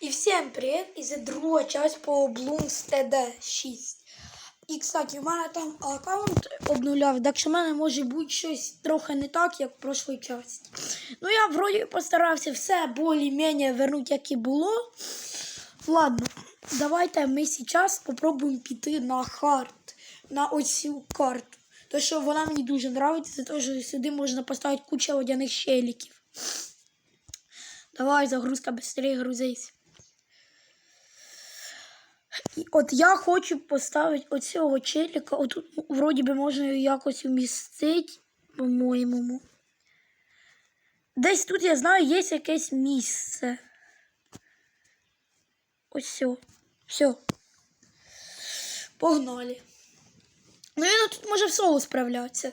І всім привіт! І це друга часть по Bloons TD 6. І, кстати, в мене там аккаунт обнуляв, так що в мене може бути щось трохи не так, як в прошлій часті. Ну, я вроді постарався все більш-менш вернути, як і було. Ладно, давайте ми зараз спробуємо піти на хард, на оцю карту. То, що вона мені дуже подобається, тому що сюди можна поставити кучу водяних щеліків. Давай, загрузка быстрее грузись. От я хочу поставити оцього челіка. Ну, вроді би можна його якось вмістити, по-моєму. Десь тут, я знаю, є якесь місце. Ось все. Все. Погнали. Ну він тут може в соло справлятися.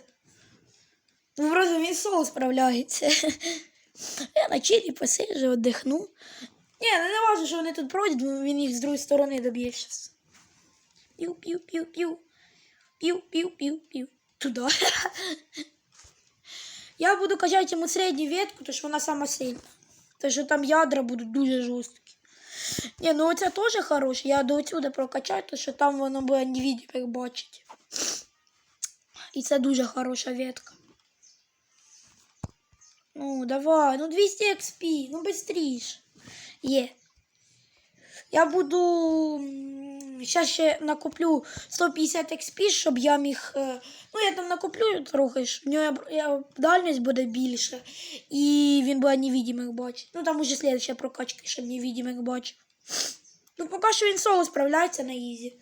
Ну, вроде він в соло справляється. Я на чилі посиджу, віддихну. Ні, ну не важно, що вони тут пройдуть, бо він їх з другої сторони доб'є щас. Пів, пів, пів, пів. Пів, пів, пів, пів. Туди. Я буду качати йому середню ветку, тому що вона сама сильна. Тому що там ядра будуть дуже жорсткі. Ні, ну оце теж хороше. Я до отсюди прокачаю, тому що там воно буде не видно, як бачить. І це дуже хороша ветка. Ну, давай, ну 200 XP, ну быстріше. Є. Я буду. Зараз ще накоплю 150 XP, щоб я міг. е, Ну, я там накоплю трохи, в нього я- дальність буде більше. І він буде невидимих бачить. Ну, там уже слідча прокачка, щоб невидимих бачив. Ну, поки що він соло справляється на ізі.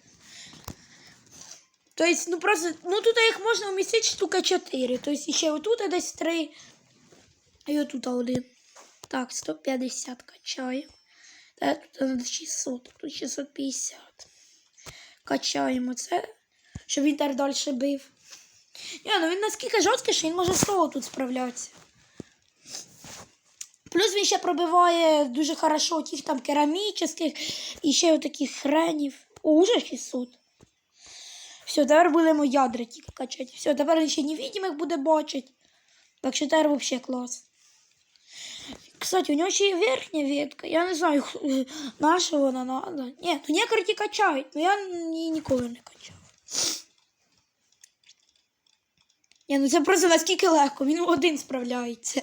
Тобто, ну просто, ну тут їх можна вмістити штука 4. Тобто ще отут десь 3. І отут один. Так, 150 качаємо. Так, тут надо 600, тут 650. Качаємо це, щоб він так далі бив. Ні, ну він наскільки жорсткий, що він може соло тут справлятися. Плюс він ще пробиває дуже хорошо тих там керамічних і ще отаких хренів. О, уже 600. Все, тепер будемо ядра тільки качати. Все, тепер він ще невидимих буде бачити. Так що тепер взагалі клас. Кстати, у нього ще є верхня ветка. Я не знаю, х- е, вона надо. Ні, ну некоторі качають, але я її ніколи не качав. Ні, ну це просто наскільки легко, він один справляється.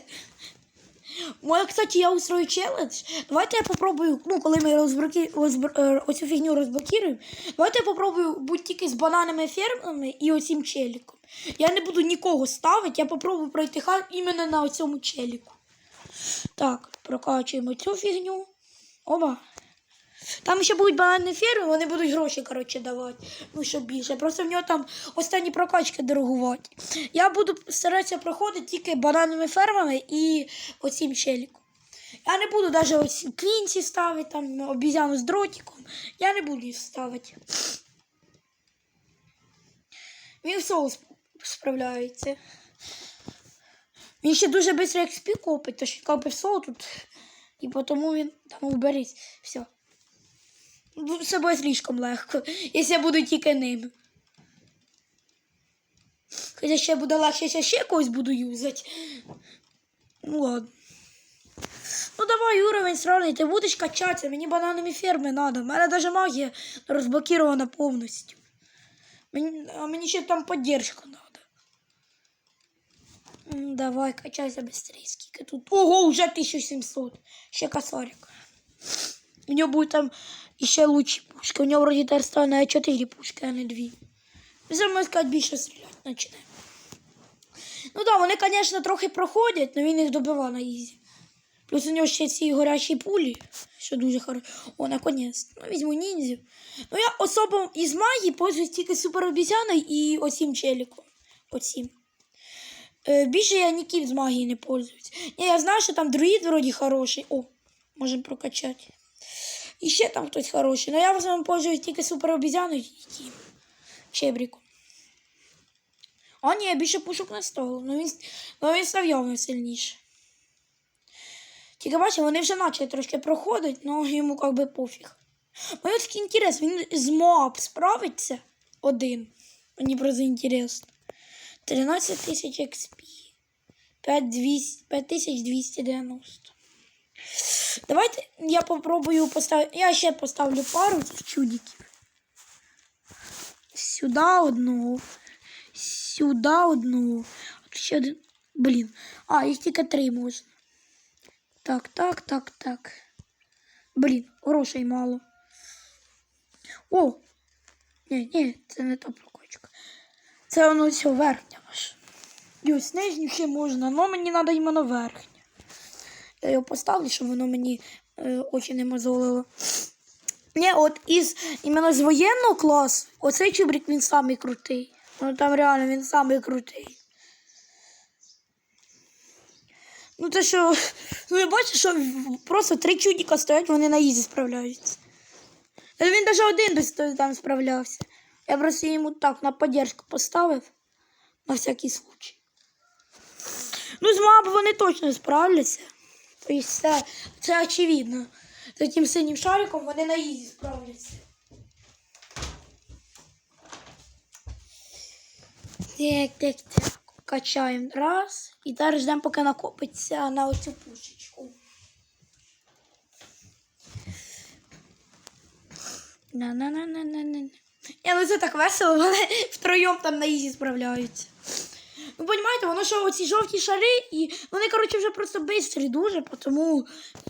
Моя, кстати, я устрою челендж. Давайте я попробую, ну, коли ми розброки, розбр, е, оцю фігню розблокуємо, давайте я попробую бути тільки з бананами фермами і оцим челіком. Я не буду нікого ставити, я попробую пройти хай іменно на цьому челіку. Так, прокачуємо цю фігню. Оба. Там ще будуть банальні ферми, вони будуть гроші, коротше, давати. Ну, що більше. Просто в нього там останні прокачки дорогувати. Я буду старатися проходити тільки банальними фермами і оцім челіком. Я не буду навіть ось клінці ставити, там обізяну з дротиком. Я не буду їх ставити. Він соус справляється. Він ще дуже швидко XP копить, то що копив соло тут. І тому він там уберись. Все. Ну, З собою слишком легко, якщо я буду тільки ним. Хоча ще буде легше, якщо ще когось буду юзати. Ну ладно. Ну давай уровень сравнить, ти будеш качатися, мені бананові ферми треба. У мене навіть магія розблокирована повністю. Мені, а мені ще там поддержка треба. Давай, качайся быстрее. Скільки тут? Ого, уже 1700. Ще косарик. У нього буде там ще лучші пушки. У нього вроді тепер стане 4 пушки, а не 2. Вже можна сказати, більше стріляти почне. Ну так, вони, звісно, трохи проходять, але він їх добиває на ізі. Плюс у нього ще ці горячі пулі, що дуже хорошо. О, наконець. Ну, візьму ніндзю. Ну, я особо із магії пользуюсь тільки суперобізяною і оцім челіком. Оцім. Е, більше я ніким з магії не пользуюсь. Я знаю, що там друїд вроді хороший. О, можемо прокачати. І ще там хтось хороший. Але я в основному пользуюсь тільки суперобізяною і тим чебриком. А ні, більше пушок не стало. Ну він, ну, він став явно сильніше. Тільки бачите, вони вже почали трошки проходити, але йому як би пофіг. Мені такий інтерес, він з МОАП справиться один. Мені просто інтересно. 13 тисяч XP. 5290. Давайте я попробую поставити. Я ще поставлю пару цих чудиків. Сюди одну. Сюди одну. Ще один. Блін. А, їх тільки три можна. Так, так, так, так. Блін, грошей мало. О! Ні, ні, це не та прокачка. Це воно все верхня ваша. І ось нижню ще можна, але мені треба іменно верхня. Я його поставлю, щоб воно мені е, очі не мозолило. Ні, от із іменно з воєнного класу, оцей чубрик він самий крутий. Ну там реально він самий крутий. Ну те що, ну я бачу, що просто три чудика стоять, вони на ізі справляються. Він навіть один десь там справлявся. Я просто йому так на поддержку поставив. На всякий случай. Ну, з маб вони точно справляться. Тобто це, це очевидно. За тим синім шариком вони на ізі справляться. Так, так, так. Качаємо раз. І зараз ждемо, поки накопиться на оцю пушечку. На-на-на-на-на-на. Я ну це так весело, вони втроєм там на ізі справляються. Ну, розумієте, воно що оці жовті шари, і вони, коротше, вже просто бистрі дуже, тому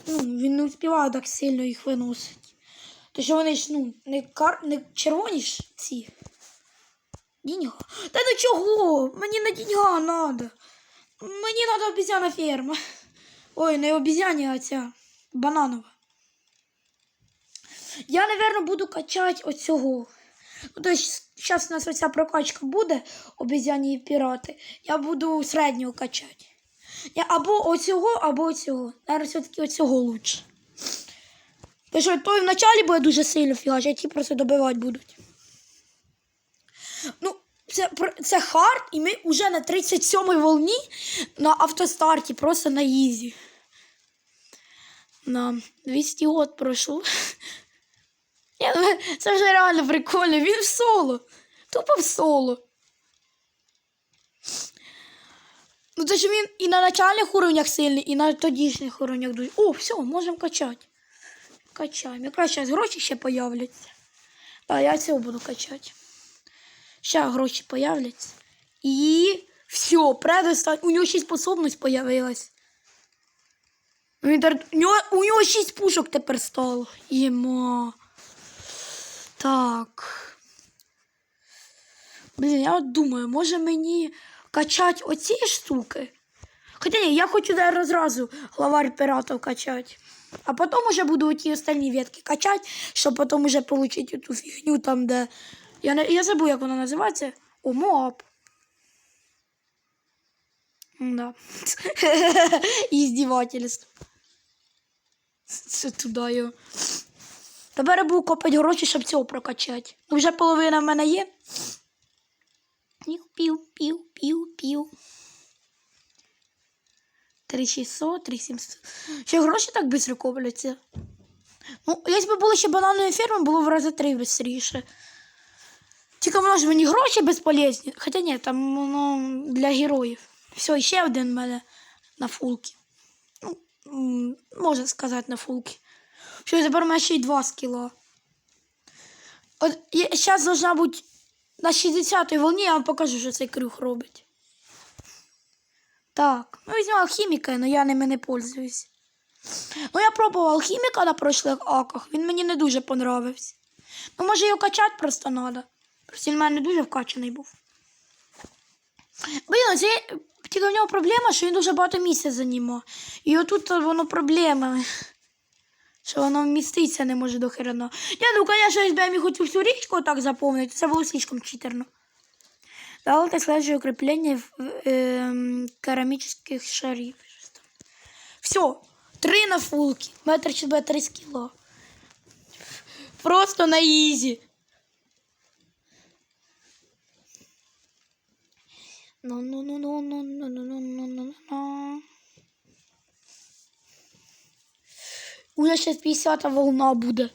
ну, він не успіває так сильно їх виносити. То що вони ж ну, не, кар... не червоні ж ці. Діньга. Та ну чого? Мені на діньга треба. Мені треба обізяна ферма. Ой, не обізяна, а ця бананова. Я, напевно, буду качати оцього. Ну, то зараз у нас оця прокачка буде, обізяні пірати. Я буду середнього качати. Я або оцього, або оцього. Зараз все-таки оцього лучше. Тому що той вначалі буде дуже сильно фігачити, а ті просто добивати будуть. Ну, це, це хард, і ми вже на 37-й волні на автостарті, просто на ізі. На 200 год пройшло. Ні, ну, Це вже реально прикольно. Він в соло. Тупо в соло. Ну, це ж він і на начальних уровнях сильний, і на тодішніх уровнях дуже. О, все, можемо качати. Качаємо. Якраз зараз гроші ще появляться. А я цього буду качати. Ще гроші появляться. І все, предостань. У нього ще способність появилась. У нього, у нього шість пушок тепер стало. Єма. Так. Блін, я думаю, може мені качати оці штуки? Хоча ні, я хочу зараз зразу главарь піратів качати. А потім уже буду ті остальні ветки качати, щоб потім уже отримати ту фігню там, де. Я, не... я забув, як вона називається. О, Моаб. Да. Іздівательство. Це туди його. Тепер я буду копати гроші, щоб цього прокачати. Ну, вже половина в мене є. Пів, пів, пів, пів, пів. 3600, 3700. Ще гроші так швидко копляться. Ну, якщо б були ще бананові ферми, було в рази три швидше. Тільки воно ж мені гроші безполезні. Хоча ні, там воно для героїв. Все, ще один в мене на фулки. Ну, можна сказати, на фулки. Що тепер у мене ще й два скіла. От зараз должна бути на 60-й волні, я вам покажу, що цей крюк робить. Так, ну візьму алхіміка, але я ними не пользуюсь. Ну, я пробував алхіміка на прошлих аках, він мені не дуже понравився. Ну, може його качати просто треба. Просто він в мене не дуже вкачаний був. Блін, це тільки в нього проблема, що він дуже багато місця займає. І отут воно проблема. Що воно вміститься не може до хрена. Я ну, звісно, якби я міг хоч всю річку так заповнити, це було слишком читерно. Давайте следующее укрепление в, эм, керамических шарів. Все, три на фулки. Метр чи три кіло. Просто на ізі. Ну, Уже сейчас 50 волна буде.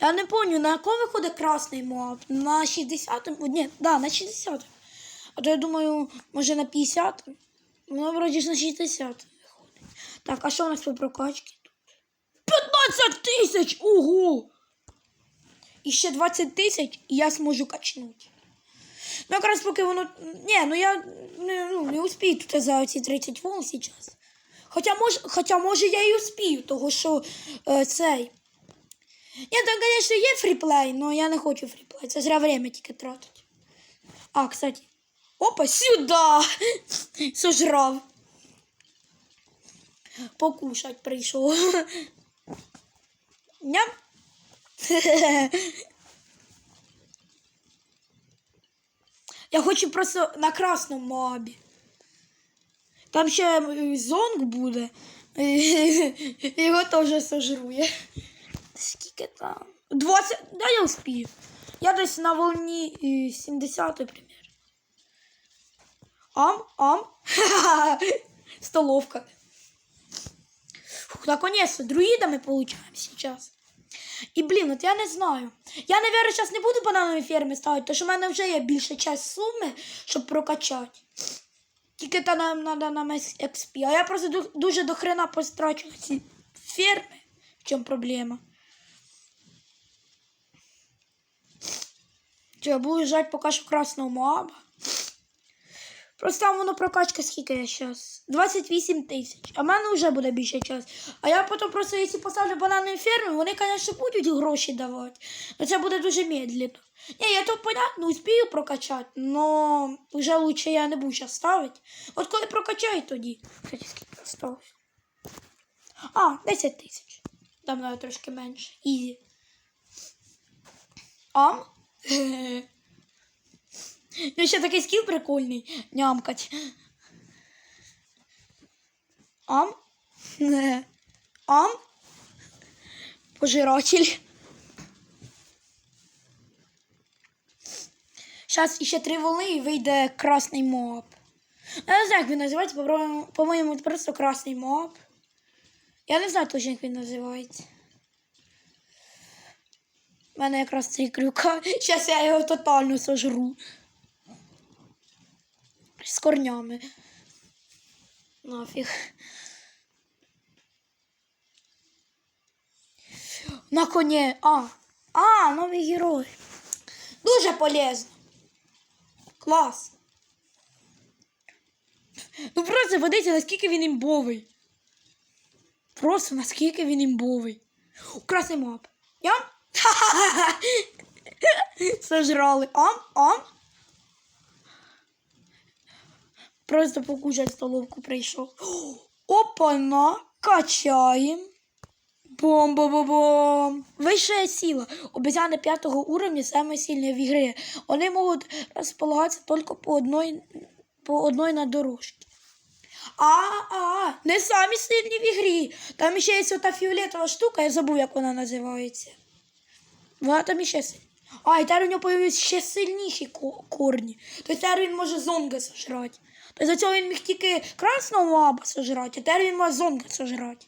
Я не помню, на якому виходить красний моб? На 60-му? Ні, да, на 60-му. А то я думаю, може на 50-му? Ну, вроді ж на 60 виходить. Так, а що у нас по прокачці тут? 15 тисяч! Ого! І ще 20 тисяч, і я зможу качнути. Ну, якраз поки воно. Ні, ну я не, ну, не успію тут за ці 30 волн зараз. Хоча може, хоча може я і успію, того що е, цей. Ні, там, звісно, є фріплей, але я не хочу фріплей. Це зря время тільки тратить. А, кстати. Опа, сюди! Сожрав. Покушать прийшов. Ням. Я хочу просто на красному мобі. Там ще зонг буде. Його теж сожрує. Скільки там? 20. Да, я успію. Я десь на волні е, 70 примір. Ам, ам. Столовка. Наконец-то, друидами получаем сейчас. І, блін, от я не знаю. Я, мабуть, зараз не буду бананові ферми ставити, тому що в мене вже є більша часть суми, щоб прокачати. Тільки та нам треба нам XP. А я просто дуже до хрена пострачу ці ферми. В чому проблема? Чи я буду жать поки що красного моаба? Просто там воно прокачка скільки я зараз? 28 тисяч. А в мене вже буде більше час. А я потім просто, якщо поставлю бананові ферми, вони, звісно, будуть гроші давати. Але це буде дуже медленно. Ні, я то понятно, успію прокачати, но вже лучше я не буду зараз ставити. От коли прокачаю тоді. Кстати, скільки осталось? А, 10 тисяч. Там навіть трошки менше. Ізі. Ам? Ну, ще такий скіл прикольний. Нямкать. Ам? Не. Ам? Пожиратель. Зараз ще три воли і вийде красний моб. Я не знаю, як він називається, по-моєму, просто красний моб. Я не знаю точно, як він називається. У мене якраз цей крюка. Зараз я його тотально сожру. З корнями. Нафіг. На коні. А. А, новий герой. Дуже полезно. Клас. Ну просто подивіться, наскільки він імбовий. Просто наскільки він імбовий. Красний мап. Ям? Ха-ха-ха. Сожрали. Ам, ам. Просто покушать столовку прийшов. Опа-на, качаем. Бом-бом-бом. Высшая сила. Обезьяны пятого уровня самые сильные в игре. Они могут располагаться только по одной, по одной на дорожке. А, а, не самі сильні в ігрі. Там ще є ота фіолетова штука, я забув, як вона називається. Вона там іще сильна. А, і тепер у нього появились ще сильніші ко- корні. Тобто тепер він може зонга сожрати. Тобто за цього він міг тільки красного лаба сожрати, а тепер він може зонга сожрати.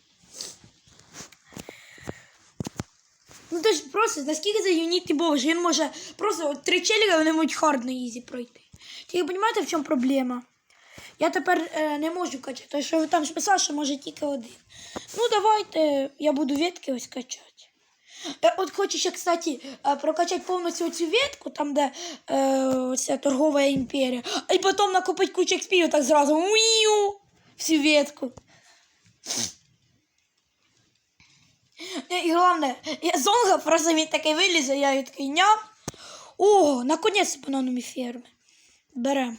Ну то ж просто наскільки це юніт бог, що він може просто от три челіка вони можуть хард на ізі пройти. Тільки розумієте, в чому проблема? Я тепер е, не можу качати, тому що там ж писали, що може тільки один. Ну давайте я буду ветки ось качати. От хочу кстати, е, прокачати повністю цю ветку, там, де е, ця торгова імперія, і потім накопити кучу експію так зразу. Уіу! Всю ветку. І головне, я зонга просто він такий вилізе, я її такий ням. О, наконець бананові ферми. Берем.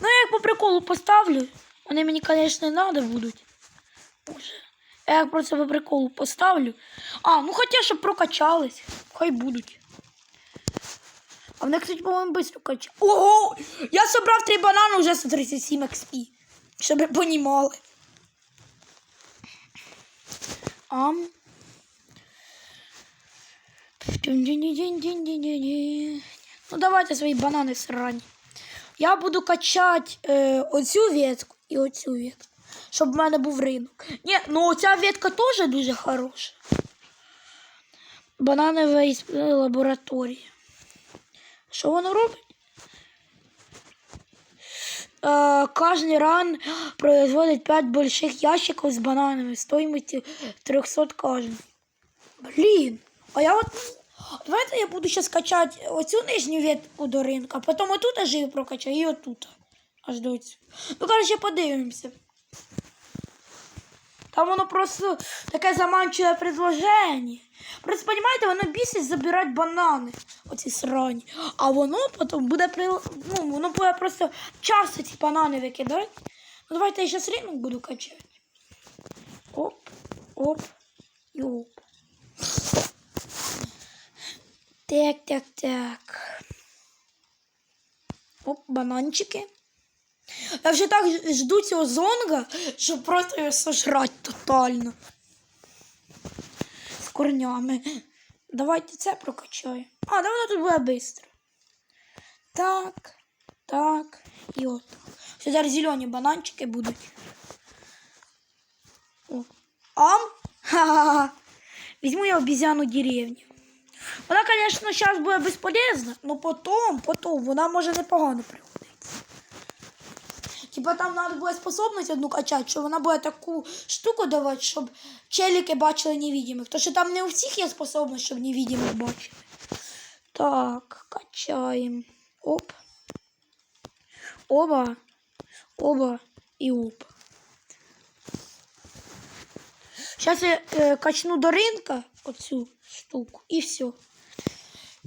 Ну, я їх по приколу поставлю. Вони мені, звісно, не треба будуть. Боже. Я їх просто по приколу поставлю. А, ну хоча щоб прокачались. Хай будуть. А вони, кстати, по-моєму, швидко качають. Ого! Я собрав три банани вже 137 XP. Щоб ви понімали. Ам. Ну, давайте свої банани срані. Я буду качати е, оцю ветку і оцю ветку, щоб в мене був ринок. Ні, ну оця ветка теж дуже хороша. Бананова із- е, лабораторія. Що воно робить? э, каждый ран производит 5 больших ящиков с бананами стоимостью 300 каждый. Блин, а я от... Давайте я буду сейчас качать оцю нижню ветку до ринка, а потім отут аж її прокачаю і отут. Аж до цю. Ну, коротше, подивимося. Там воно просто таке заманчиве предложення. Просто, розумієте, воно бісить забирати банани, оці срані. А воно потім буде при... ну, воно буде просто часто ці банани викидати. Ну давайте я зараз ринок буду качати. Оп, оп і оп. Так, так, так. Оп, бананчики. Я вже так жду цього зонга, щоб просто його сожрати тотально. З корнями. Давайте це прокачаємо. А, да воно тут буде швидко. Так, так і от. Все, зараз зелені бананчики будуть. О. Ам? Ха-ха-ха. Візьму я обезьяну деревню. Вона, звісно, зараз буде безполезна, але потім, потім вона може непогано пригодитися. Типа там треба буде способність одну качати, що вона буде таку штуку давати, щоб челіки бачили невидимих. Тому що там не у всіх є способність, щоб невидимих бачили. Так, качаємо. Оп. Оба. Оба і оп. Сейчас я э, качну до ринка оцю штуку і все.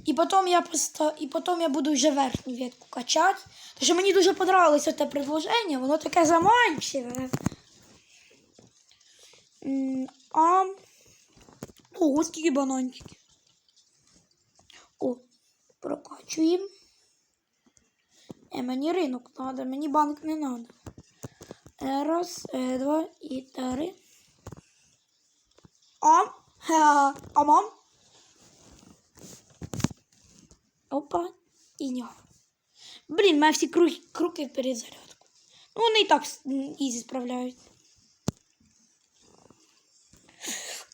І потім я просто, і потім я буду вже верхню ветку качати. Що мені дуже понравилося те предложення, воно таке заманчиве. А... Ого, скільки бананчиків. О, прокачуємо. Е, мені ринок треба, мені банк не треба. Раз, е, два і три. Ам. Амам. Опа. І нього. Блін, мене всі круги, круги перезарядку. Ну, вони і так ізі справляються.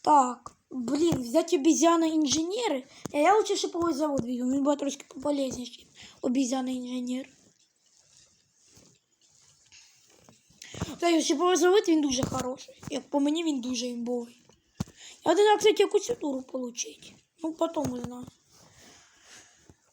Так. Блін, взяти обезьяна інженери. Е, Я лучше шиповий завод візьму. Він буде трошки пополезніший, обезьяна інженер. Та шиповий завод він дуже хороший. Як по мені він дуже імбовий. Я должна, кстати, якусь туру получить. Ну, потім узнаю.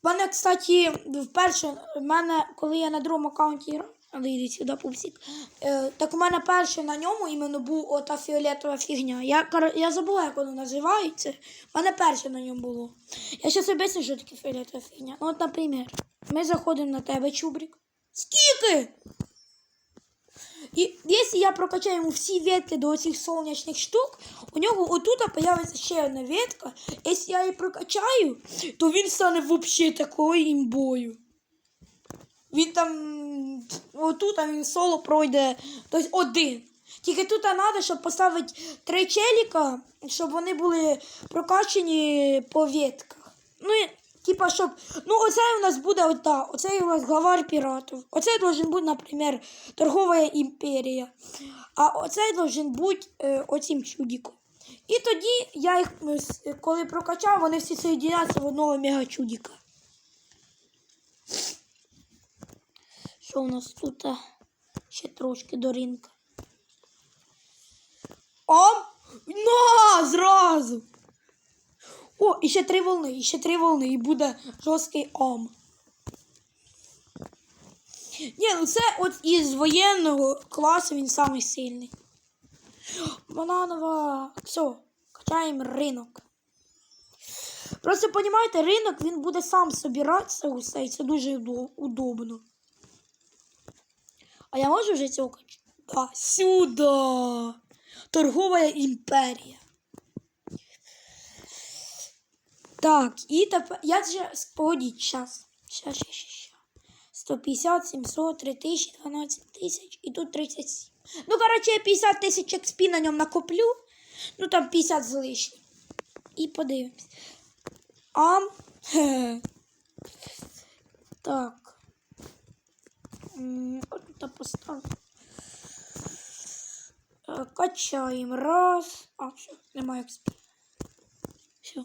У мене, кстати, вперше, в мене, коли я на другому аккаунті грав, а йдіть сюди, пупсик, е, так у мене перше на ньому іменно був ота фіолетова фігня. Я, я забула, як воно називається. У мене перше на ньому було. Я зараз об'ясню, що таке фіолетова фігня. Ну, от, наприклад, ми заходимо на тебе, чубрик. Скільки? І якщо я прокачаю йому всі ветки до цих сонячних штук, у нього отут появиться ще одна ветка. Якщо я її прокачаю, то він стане взагалі такою імбою. Він там отут а він соло пройде тобто один. Тільки тут треба, щоб поставити три челіка, щоб вони були прокачані по ветках. Ну, типа, щоб. Ну, оце у нас буде ота. Оце у нас главарь піратів. Оце должен бути, наприклад, торгова імперія. А оце должен бути е, оцим чудиком. І тоді я їх, е, коли прокачав, вони всі соєдиняться в одного мега-чудика. Що у нас тут? Ще трошки до ринка. Ом! На! Зразу! О, і ще три волни, і ще три волни, і буде жорсткий ом. Ні, ну це от із воєнного класу він самий сильний. Бананова. Все, качаємо ринок. Просто розумієте, ринок він буде сам собиратися усе, і це дуже удобно. А я можу вже цього качати? Да, сюди. Торгова імперія. Так, і тепер. Я вже. Погодіть, зараз. Щас, щас, щас, щас. 150, 700, 3000, 12 тисяч і тут 37. Ну, коротше, я 50 тисяч XP на ньому накоплю. Ну, там 50 з лишнім. І подивимось. Ам. Хе. Так. От тут поставлю. Е, Качаємо. Раз. А, все, немає XP. Все.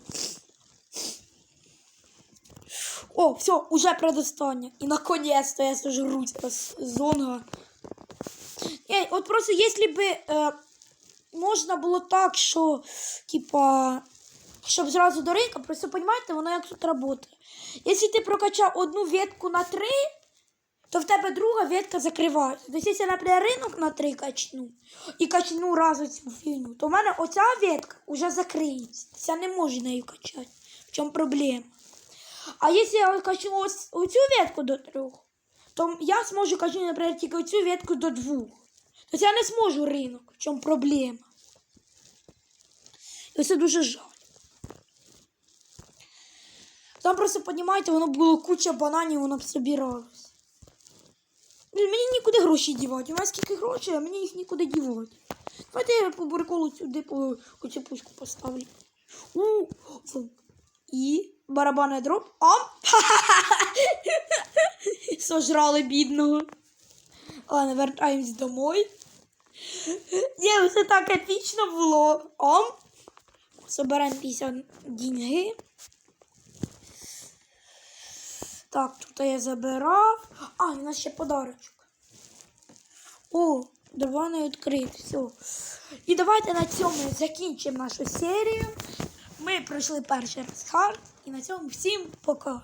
О, все, уже предостання. І наконец-то я сожру цього з- зонга. Ні, от просто якщо би е, можна було так, що, типа, щоб зразу до ринка, просто розумієте, воно як тут працює. Якщо ти прокачав одну ветку на три, то в тебе друга ветка закривається. Тобто, якщо я, наприклад, ринок на три качну і качну разу цю фігню, то в мене оця ветка вже закриється. Я не можу нею качати. В чому проблема? А якщо я качну ось оцю ветку до трьох, то я зможу качнути, наприклад, тільки оцю ветку до двох. Тобто я не зможу ринок. В чому проблема? І це дуже жаль. Там просто, розумієте, воно було куча бананів, воно собиралось. Мені нікуди гроші дівати. У мене скільки грошей, а мені їх нікуди дівати. Давайте я по приколу сюди по оцю пушку поставлю. У. І барабанний дроп. Ам! Сожрали бідного. Ладно, вертаємось домой. Ні, все так епічно було. Ам! Соберемо 50 деньги. Так, тут я забирав. А, у нас ще подарочок. О, давай не відкрити. Все. І давайте на цьому закінчимо нашу серію. Ми пройшли перший раз. І на цьому всім пока.